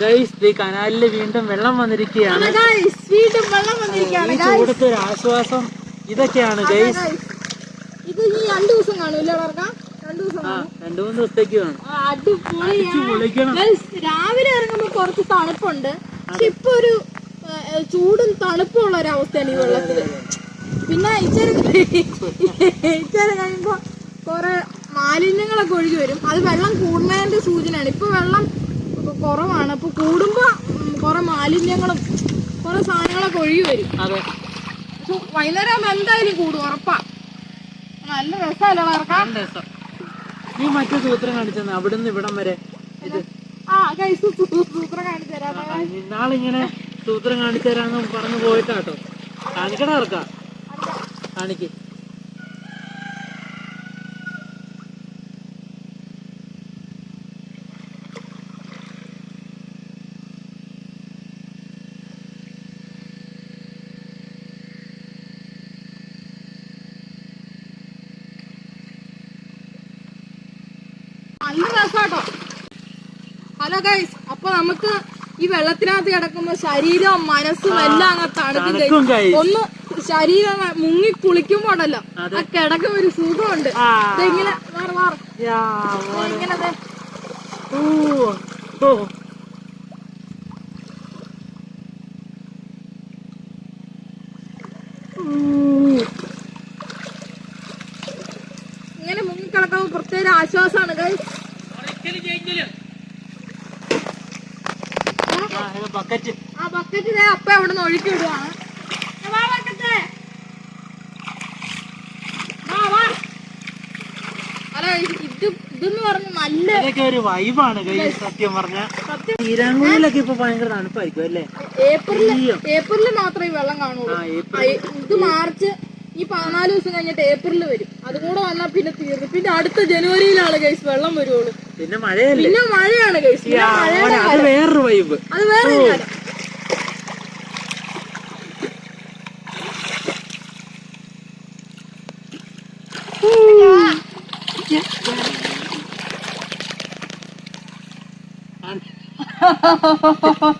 Guys ഈ കനാലിൽ വീണ്ടും വെള്ളം വന്നിരിക്കുകയാണ്. വീണ്ടും വെള്ളം വന്നിരിക്കുകയാണ് ചൂടത്ത് ഒരു ആശ്വാസം ഇതൊക്കെയാണ് ഗൈസ് ഇത് ഈ രണ്ടു ദിവസം രണ്ടു മൂന്ന് ദിവസത്തേക്ക് രാവിലെ ഇറങ്ങുമ്പോ കുറച്ച് തണുപ്പുണ്ട്. പക്ഷെ ഇപ്പൊ ഒരു ചൂടും തണുപ്പും ഉള്ള ഒരു അവസ്ഥയാണ് ഈ വെള്ളത്തിൽ. പിന്നെ ഇച്ചിരി ഇച്ചിരി കഴിയുമ്പോ കൊറേ മാലിന്യങ്ങളൊക്കെ ഒഴുകി വരും. അത് വെള്ളം കൂടുന്നതിന്റെ സൂചനയാണ്. ഇപ്പോൾ വെള്ളം കുറവാണ്. അപ്പോൾ കൂടുമ്പോൾ കുറേ മാലിന്യങ്ങളും കുറേ സാധനങ്ങളൊക്കെ ഒഴുകി വരും. അതെ. പക്ഷെ വൈകുന്നേരം ആകുമ്പോ എന്തായാലും കൂടും ഉറപ്പാ. നല്ല രസമല്ലേ ഇറക്കാം രസം. നീ മറ്റേ സൂത്രം കാണിച്ചെന്ന്? നിന്ന് ഇവിടം വരെ ഇത്. ആ കൈസ് സൂത്രം കാണിച്ചു തരാം. ഇന്നാളിങ്ങനെ സൂത്രം കാണിച്ചു തരാന്ന് പറഞ്ഞു പോയിട്ടാട്ടോ. കാണിക്കടാ ഇറക്കാം കാണിക്ക്. രസാട്ടോ ഹലോ ഗൈസ് അപ്പൊ നമുക്ക് ഈ വെള്ളത്തിനകത്ത് കിടക്കുമ്പോ ശരീരം മനസ്സും എല്ലാം അങ്ങ് തണുക്കും. ഒന്ന് ശരീരം മുങ്ങി കുളിക്കുമ്പോണ്ടല്ലോ ഉണ്ടല്ലോ ആ കിടക്കും ഒരു സുഖമുണ്ട്. ഇങ്ങനെ മാറ് മാറ്. ഇങ്ങനെ. ഇങ്ങനെ മുങ്ങി കിടക്കുമ്പോ പ്രത്യേക ആശ്വാസമാണ് ഗൈസ് ബക്കറ്റ് ആ ബക്കറ്റ് അപ്പ അവിടെ നിന്ന് ഒഴുക്കി വിടുവാണ് ഇത് ഒരു വൈബാണ് കൈ സത്യം പറഞ്ഞ. സത്യം. തീരാങ്കുഴിയിലൊക്കെ ഇപ്പൊ ഭയങ്കര തണുപ്പായിരിക്കും അല്ലേ. ഏപ്രിലിൽ മാത്രമേ വെള്ളം കാണുള്ളൂ. ഇത് മാർച്ച് ഈ പതിനാല് ദിവസം കഴിഞ്ഞിട്ട് ഏപ്രിലിൽ വരും. അതുകൂടെ വന്നാൽ പിന്നെ തീർന്നു. പിന്നെ അടുത്ത ജനുവരിയിലാണ് ഗൈസ് വെള്ളം വരുള്ളൂ പിന്നെ മഴയല്ലേ? പിന്നെ മഴയാണ് ഗൈസ് അത് വേറൊരു വൈബ് അത് വേറെ ha ha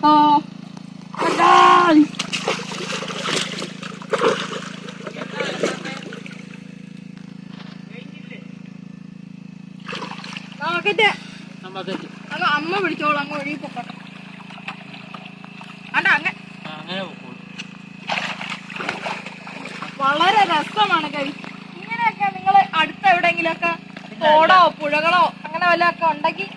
നോക്കട്ടെ അത് അമ്മ പിടിച്ചോളൂ അങ്ങ് ഒഴുകി പൊക്കട്ടെ. അണ്ട അങ്ങനെ പോക്കോളൂ. വളരെ രസമാണ് കവി. ഇങ്ങനെയൊക്കെ നിങ്ങൾ അടുത്ത എവിടെങ്കിലൊക്കെ തോടോ പുഴകളോ അങ്ങനെ വല്ലതൊക്കെ ഉണ്ടെങ്കിൽ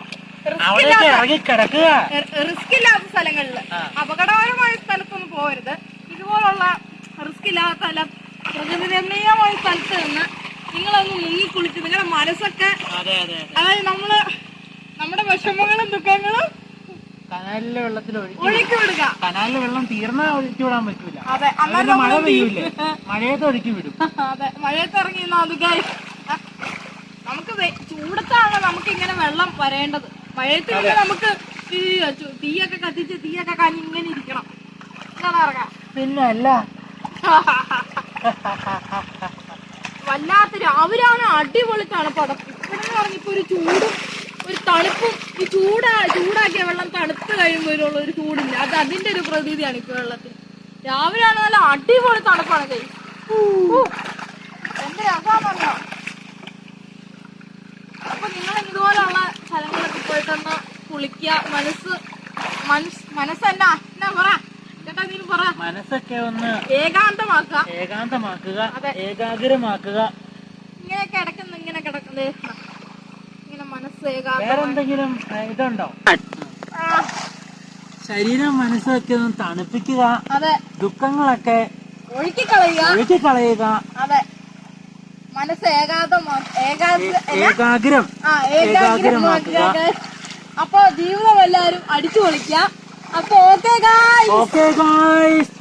റിസ്ക് ഇല്ലാത്ത സ്ഥലങ്ങളിൽ. അപകടകരമായ സ്ഥലത്തൊന്നും പോകരുത്. ഇതുപോലുള്ള റിസ്ക് ഇല്ലാത്ത സ്ഥലം പ്രകൃതി രമണീയമായ സ്ഥലത്ത് നിന്ന് നിങ്ങളൊന്ന് മുങ്ങി കുളിച്ച് നിങ്ങളുടെ മനസ്സൊക്കെ അതെ അതെ അതെ. അതായത് നമ്മൾ നമ്മുടെ വിഷമങ്ങളും ദുഃഖങ്ങളും കനാലിലെ വെള്ളത്തിൽ ഒഴുക്കി വിടുക. കനാലിലെ വെള്ളം തീർന്നാ ഒഴുക്കി വിടാൻ പറ്റൂല. അതെ അന്നേരം മഴ പെയ്യൂല മഴയത്ത് ഒഴുക്കി വിടും. അതെ മഴയത്ത് ഇറങ്ങി. ആ, നമുക്ക് ചൂടത്താണ് നമുക്ക് ഇങ്ങനെ വെള്ളം വരേണ്ടത്. മഴയത്ത് നമുക്ക് തീയൊക്കെ കത്തിച്ച് തീയൊക്കെ കാഞ്ഞ് ഇങ്ങനെ ഇരിക്കണം. പിന്നെ അല്ല. വല്ലാത്ത രാവിലെ അടിപൊളി തണുപ്പാണ് ഇപ്പൊ പറഞ്ഞിപ്പോ ഒരു ചൂടും ഒരു തണുപ്പും ഈ ചൂടാ ചൂടാക്കിയ വെള്ളം തണുത്ത് കഴിയുമ്പോഴുള്ള ഒരു ചൂടില്ല. അത് അതിന്റെ ഒരു പ്രതീതിയാണ് ഇപ്പൊ വെള്ളത്തിന്. രാവിലെയാണ് നല്ല അടിപൊളി തണുപ്പാണ് കൈ അപ്പൊ നിങ്ങൾ ഇതുപോലുള്ള സ്ഥലങ്ങളൊക്കെ പോയിട്ടൊന്ന് കുളിക്കുക. മനസ്സ് മനസ് മനസ്സല്ല എന്നാ പറ? മനസ്സൊക്കെ ഒന്ന് ഏകാന്തമാക്കുക. ഏകാന്തമാക്കുക. ഏകാഗ്രമാക്കുക. ഇങ്ങനെ കിടക്കുന്ന ഇങ്ങനെ കിടക്കുന്നത് ഇതുണ്ടോ? ശരീരം മനസ്സൊക്കെ ഒന്ന് തണുപ്പിക്കുക ദുഃഖങ്ങളൊക്കെ ഒഴുക്കി കളയുക ഒഴുക്കി കളയുക അതെ മനസ്സ് ഏകാഗ്ര. ഏകാഗ്രമാക്കുക. അപ്പൊ ജീവിതം എല്ലാരും അടിച്ചു പൊളിക്കുക അപ്പൊ ഓക്കെ ഗായ്സ് ഓക്കെ ഗായ്സ്